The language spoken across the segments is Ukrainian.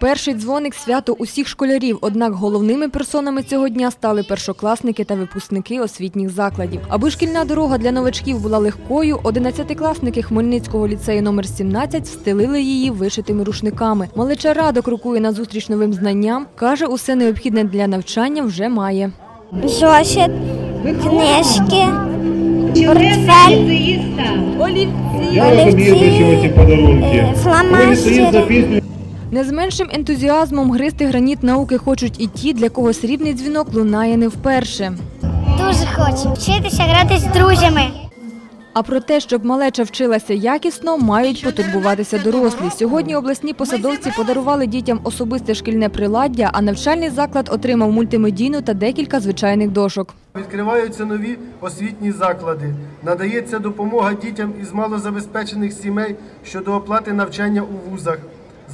Перший дзвоник свято усіх школярів. Однак головними персонами цього дня стали першокласники та випускники освітніх закладів. Аби шкільна дорога для новачків була легкою, одинадцятикласники Хмельницького ліцею номер 17 встелили її вишитими рушниками. Малеча радо крокує назустріч новим знанням. каже, усе необхідне для навчання вже має. зошит, книжки, портфель, Я собі вирішив ці подарунки. е, фломастери. Не з меншим ентузіазмом гристи граніт науки хочуть і ті, для кого срібний дзвінок лунає не вперше. Дуже хочу вчитися грати з друзями. А про те, щоб малеча вчилася якісно, мають потурбуватися дорослі. Сьогодні обласні посадовці подарували дітям особисте шкільне приладдя, а навчальний заклад отримав мультимедійну та декілька звичайних дошок. Відкриваються нові освітні заклади, надається допомога дітям із малозабезпечених сімей щодо оплати навчання у вузах,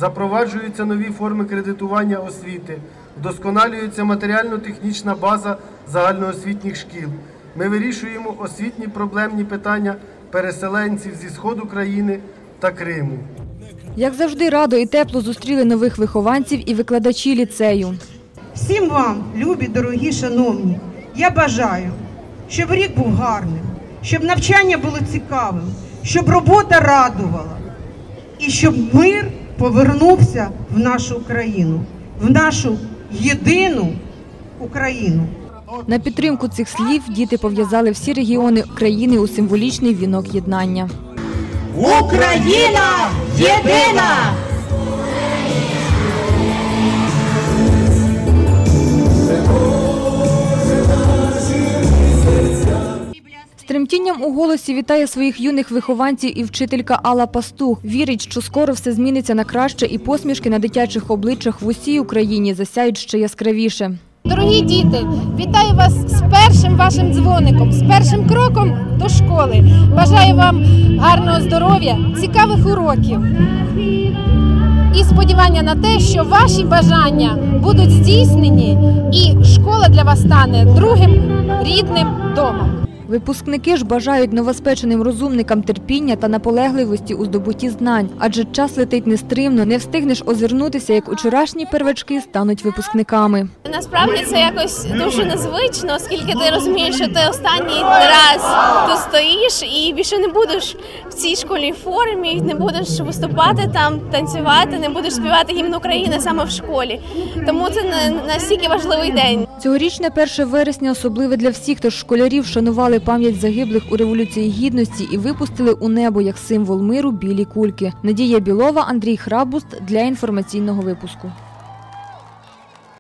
запроваджуються нові форми кредитування освіти, вдосконалюється матеріально-технічна база загальноосвітніх шкіл. Ми вирішуємо освітні проблемні питання переселенців зі сходу країни та Криму. Як завжди, радо і тепло зустріли нових вихованців і викладачі ліцею. Всім вам, любі, дорогі, шановні, я бажаю, щоб рік був гарним, щоб навчання було цікавим, щоб робота радувала і щоб мир повернувся в нашу країну, в нашу єдину Україну. На підтримку цих слів діти пов'язали всі регіони України у символічний вінок єднання. Україна єдина! Тремтінням у голосі вітає своїх юних вихованців і вчителька Алла Пастух. Вірить, що скоро все зміниться на краще, і посмішки на дитячих обличчях в усій Україні засяють ще яскравіше. Дорогі діти, вітаю вас з першим вашим дзвоником, з першим кроком до школи. Бажаю вам гарного здоров'я, цікавих уроків і сподівання на те, що ваші бажання будуть здійснені, і школа для вас стане другим рідним домом. Випускники ж бажають новоспеченим розумникам терпіння та наполегливості у здобутті знань, адже час летить нестримно, не встигнеш озирнутися, як учорашні первачки стануть випускниками. Насправді це якось дуже незвично, оскільки ти розумієш, що ти останній раз тут стоїш і більше не будеш в цій школьній формі, не будеш виступати там, танцювати, не будеш співати гімн України саме в школі. Тому це настільки важливий день. Цьогорічне 1 вересня особливе для всіх, тож школярів вшанували пам'ять загиблих у Революції Гідності і випустили у небо як символ миру білі кульки. Надія Білова, Андрій Храбуст для інформаційного випуску.